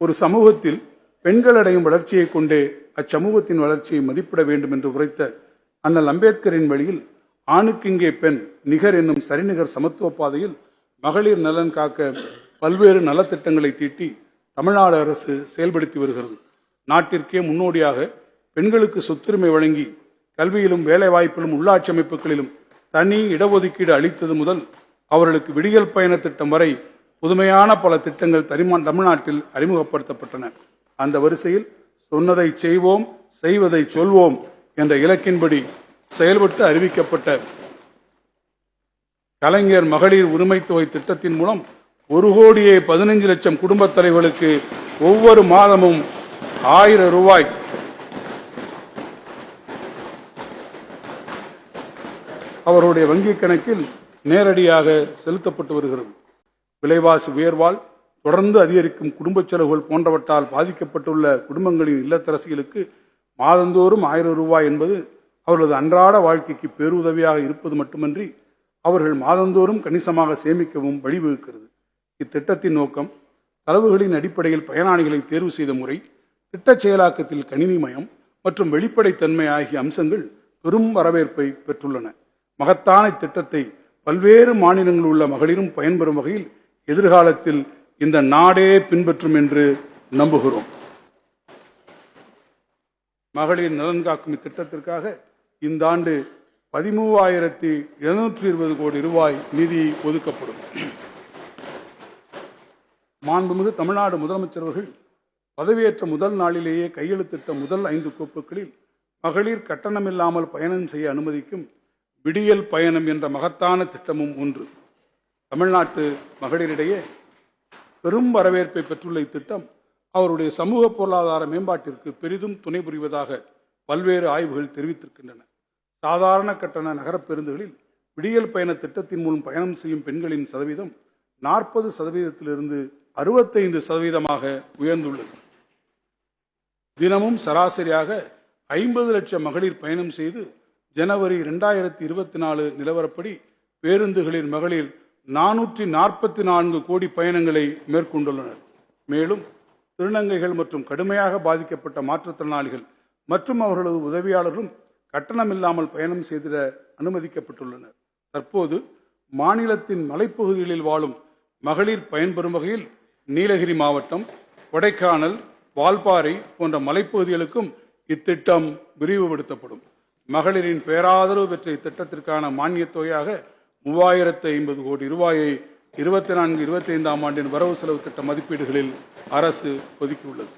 ஒரு சமூகத்தில் பெண்கள் அடையும் வளர்ச்சியை கொண்டே அச்சமூகத்தின் வளர்ச்சியை மதிப்பிட வேண்டும் என்று உரைத்த அண்ணல் அம்பேத்கரின் வழியில் ஆணுக்கு இங்கே பெண் நிகர் என்னும் சரிநிகர் சமத்துவ பாதையில் மகளிர் நலன் காக்க பல்வேறு நலத்திட்டங்களை தீட்டி தமிழ்நாடு அரசு செயல்படுத்தி வருகிறது. நாட்டிற்கே முன்னோடியாக பெண்களுக்கு சொத்துரிமை வழங்கி கல்வியிலும் வேலைவாய்ப்பிலும் உள்ளாட்சி அமைப்புகளிலும் தனி இடஒதுக்கீடு அளித்தது முதல் அவர்களுக்கு விடியல் பயண திட்டம் வரை புதுமையான பல திட்டங்கள் தரிமா தமிழ்நாட்டில் அறிமுகப்படுத்தப்பட்டன. அந்த வரிசையில் சொன்னதை செய்வோம் செய்வதை சொல்வோம் என்ற இலக்கின்படி செயல்பட்டு அறிவிக்கப்பட்ட கலைஞர் மகளிர் உரிமை தொகை திட்டத்தின் மூலம் ஒரு கோடியே பதினைஞ்சு லட்சம் குடும்பத் தலைவர்களுக்கு ஒவ்வொரு மாதமும் ஆயிரம் ரூபாய் அவருடைய வங்கிக் கணக்கில் நேரடியாக செலுத்தப்பட்டு வருகிறது. விலைவாசி உயர்வால் தொடர்ந்து அதிகரிக்கும் குடும்பச் செலவுகள் போன்றவற்றால் பாதிக்கப்பட்டுள்ள குடும்பங்களின் இல்லத்தரசிகளுக்கு மாதந்தோறும் ஆயிரம் ரூபாய் என்பது அவர்களது அன்றாட வாழ்க்கைக்கு பேருதவியாக இருப்பது மட்டுமன்றி அவர்கள் மாதந்தோறும் கணிசமாக சேமிக்கவும் வழிவகுக்கிறது. இத்திட்டத்தின் நோக்கம் தரவுகளின் அடிப்படையில் பயனாளிகளை தேர்வு செய்த முறை திட்டச் செயலாக்கத்தில் கணினிமயம் மற்றும் வெளிப்படைத்தன்மை ஆகிய அம்சங்கள் பெரும் வரவேற்பை பெற்றுள்ளன. மகத்தான இத்திட்டத்தை பல்வேறு மாநிலங்களில் உள்ள மகளிரும் பயன்பெறும் வகையில் எதிர்காலத்தில் இந்த நாடே பின்பற்றும் என்று நம்புகிறோம். மகளிர் நலன் காக்கும் இத்திட்டத்திற்காக இந்த ஆண்டு பதிமூவாயிரத்தி எழுநூற்றி இருபது கோடி ரூபாய் நிதி ஒதுக்கப்படும். மாண்புமிகு தமிழ்நாடு முதலமைச்சர் அவர்கள் பதவியேற்ற முதல் நாளிலேயே கையெழுத்திட்ட முதல் ஐந்து கோப்புகளில் மகளிர் கட்டணமில்லாமல் பயணம் செய்ய அனுமதிக்கும் விடியல் பயணம் என்ற மகத்தான திட்டமும் ஒன்று. தமிழ்நாட்டு மகளிரிடையே பெரும் வரவேற்பை பெற்றுள்ள இத்திட்டம் அவருடைய சமூக பொருளாதார மேம்பாட்டிற்கு பெரிதும் துணை புரிவதாக பல்வேறு ஆய்வுகள் தெரிவித்திருக்கின்றன. சாதாரண கட்டண நகரப் பேருந்துகளில் விடியல் பயண திட்டத்தின் மூலம் பயணம் செய்யும் பெண்களின் சதவீதம் நாற்பது சதவீதத்திலிருந்து அறுபத்தைந்து சதவீதமாக உயர்ந்துள்ளது. தினமும் சராசரியாக ஐம்பது லட்சம் மகளிர் பயணம் செய்து ஜனவரி இரண்டாயிரத்தி இருபத்தி நாலு நிலவரப்படி பேருந்துகளின் மகளிர் நானூற்றி நாற்பத்தி நான்கு கோடி பயணங்களை மேற்கொண்டுள்ளனர். மேலும் திருநங்கைகள் மற்றும் கடுமையாக பாதிக்கப்பட்ட மாற்றுத்திறனாளிகள் மற்றும் அவர்களது உதவியாளர்களும் கட்டணமில்லாமல் பயணம் செய்திட அனுமதிக்கப்பட்டுள்ளனர். தற்போது மாநிலத்தின் மலைப்பகுதிகளில் வாழும் மகளிர் பயன்பெறும் வகையில் நீலகிரி மாவட்டம் கொடைக்கானல் வால்பாறை போன்ற மலைப்பகுதிகளுக்கும் இத்திட்டம் விரிவுபடுத்தப்படும். மகளிரின் பேராதரவு பெற்ற இத்திட்டத்திற்கான மானியத் தொகையாக மூவாயிரத்து ஐம்பது கோடி ரூபாயை இருபத்தி நான்கு இருபத்தி ஐந்தாம் ஆண்டின் வரவு செலவு திட்ட மதிப்பீடுகளில் அரசு ஒதுக்கியுள்ளது.